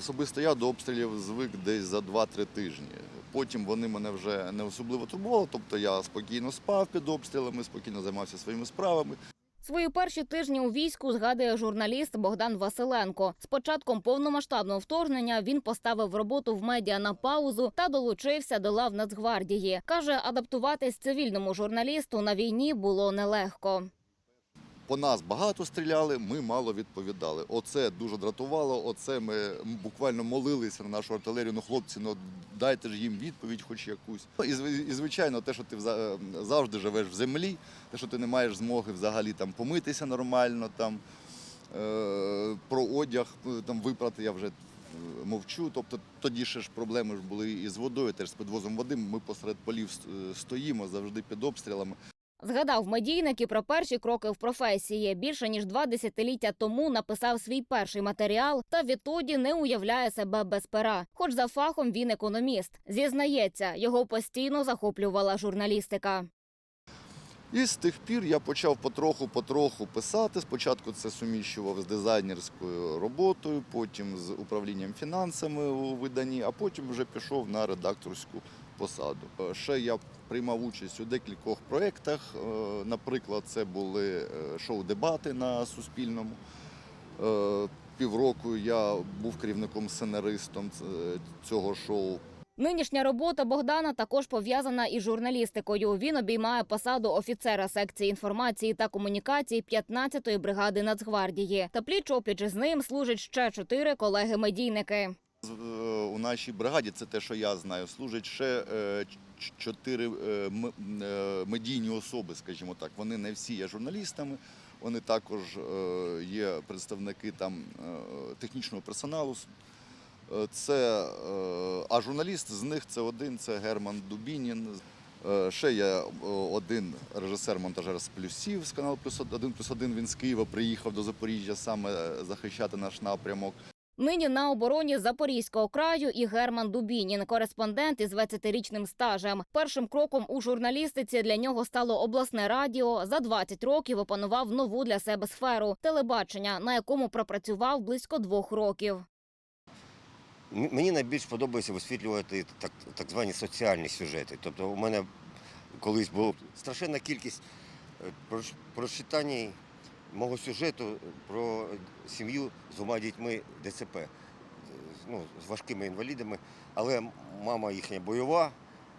особисто я до обстрілів звик десь за 2-3 тижні. Потім вони мене вже не особливо турбували, тобто я спокійно спав під обстрілами, спокійно займався своїми справами. Свої перші тижні у війську згадує журналіст Богдан Василенко. З початком повномасштабного вторгнення він поставив роботу в медіа на паузу та долучився до лав Нацгвардії. Каже, адаптуватись цивільному журналісту на війні було нелегко. По нас багато стріляли, ми мало відповідали. Оце дуже дратувало. Оце ми буквально молилися на нашу артилерію. Ну, хлопці, ну дайте ж їм відповідь, хоч якусь. І, звичайно, те, що ти завжди живеш в землі, те, що ти не маєш змоги взагалі там помитися нормально, там е, про одяг е, там випрати я вже. е, Мовчу, тобто тоді ще ж проблеми були і з водою, теж з підвозом води. Ми посеред полів е, стоїмо завжди під обстрілами. Згадав медійник і про перші кроки в професії. Більше ніж два десятиліття тому написав свій перший матеріал та відтоді не уявляє себе без пера. Хоч за фахом він економіст. Зізнається, його постійно захоплювала журналістика. І з тих пір я почав потроху-потроху писати. Спочатку це суміщував з дизайнерською роботою, потім з управлінням фінансами у виданні, а потім вже пішов на редакторську посаду. Е, Ще я приймав участь у декількох проєктах. Е, Наприклад, це були е, шоу-дебати на Суспільному. Півроку я був керівником сценаристом цього шоу. Нинішня робота Богдана також пов'язана із журналістикою. Він обіймає посаду офіцера секції інформації та комунікації 15-ї бригади Нацгвардії. Та пліч опліч з ним служать ще чотири колеги-медійники. Е, У нашій бригаді це те, що я знаю. Служать ще е, чотири е, медійні особи, скажімо так. Вони не всі є журналістами. Вони також є представники там технічного персоналу. Це, а журналіст з них це один, це Герман Дубінін. Ще є один режисер-монтажер з плюсів з каналу плюс один плюс один. Він з Києва приїхав до Запоріжжя саме захищати наш напрямок. Нині на обороні Запорізького краю і Герман Дубінін, кореспондент із 20-річним стажем. Першим кроком у журналістиці для нього стало обласне радіо. За 20 років опанував нову для себе сферу телебачення, на якому пропрацював близько двох років. Мені найбільш подобається висвітлювати так, так звані соціальні сюжети. Тобто у мене колись була страшенна кількість е, прочитань мого сюжету про сім'ю з двома дітьми ДЦП, ну, з важкими інвалідами. Але мама їхня бойова,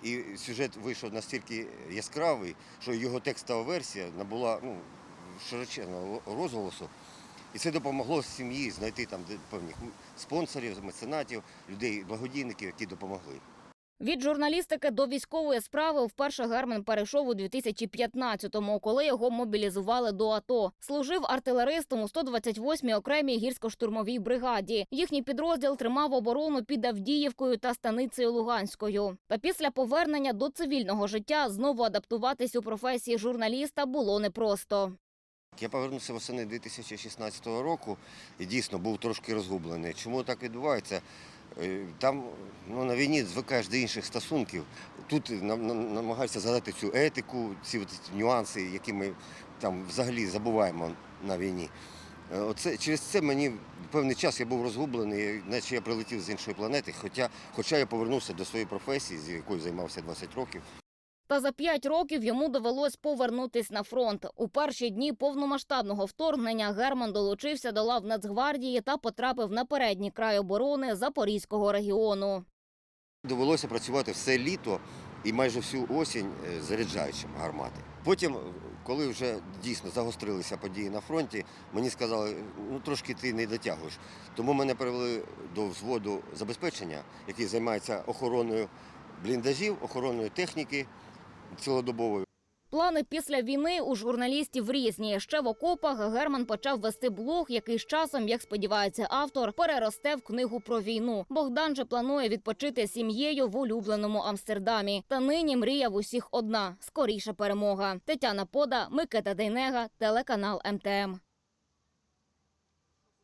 і сюжет вийшов настільки яскравий, що його текстова версія набула ну, широченного розголосу. І це допомогло сім'ї знайти там певних спонсорів, меценатів, людей, благодійників, які допомогли. Від журналістики до військової справи вперше Герман перейшов у 2015-му, коли його мобілізували до АТО. Служив артилеристом у 128-й окремій гірсько-штурмовій бригаді. Їхній підрозділ тримав оборону під Авдіївкою та станицею Луганською. Та після повернення до цивільного життя знову адаптуватись у професії журналіста було непросто. Я повернувся восени 2016 року і дійсно був трошки розгублений. Чому так відбувається? Е, Там ну, на війні звикаєш до інших стосунків. Тут нам- нам- намагаєшся згадати цю етику, ці нюанси, які ми там взагалі забуваємо на війні. Е, Оце, через це мені певний час я був розгублений, наче я прилетів з іншої планети, хоча, хоча я повернувся до своєї професії, з якою займався 20 років. Та за п'ять років йому довелось повернутись на фронт. У перші дні повномасштабного вторгнення Герман долучився до лав Нацгвардії та потрапив на передній край оборони Запорізького регіону. Довелося працювати все літо і майже всю осінь е, заряджаючим гармати. Потім, е, коли вже дійсно загострилися події на фронті, мені сказали, ну трошки ти не дотягуєш. Тому мене перевели до взводу забезпечення, який займається охороною бліндажів, охороною техніки цілодобовою. Плани після війни у журналістів різні. Ще в окопах Герман почав вести блог, який з часом, як сподівається автор, переросте в книгу про війну. Богдан же планує відпочити сім'єю в улюбленому Амстердамі. Та нині мрія в усіх одна скоріша перемога. Тетяна Пода, Микита Дейнега, телеканал МТМ.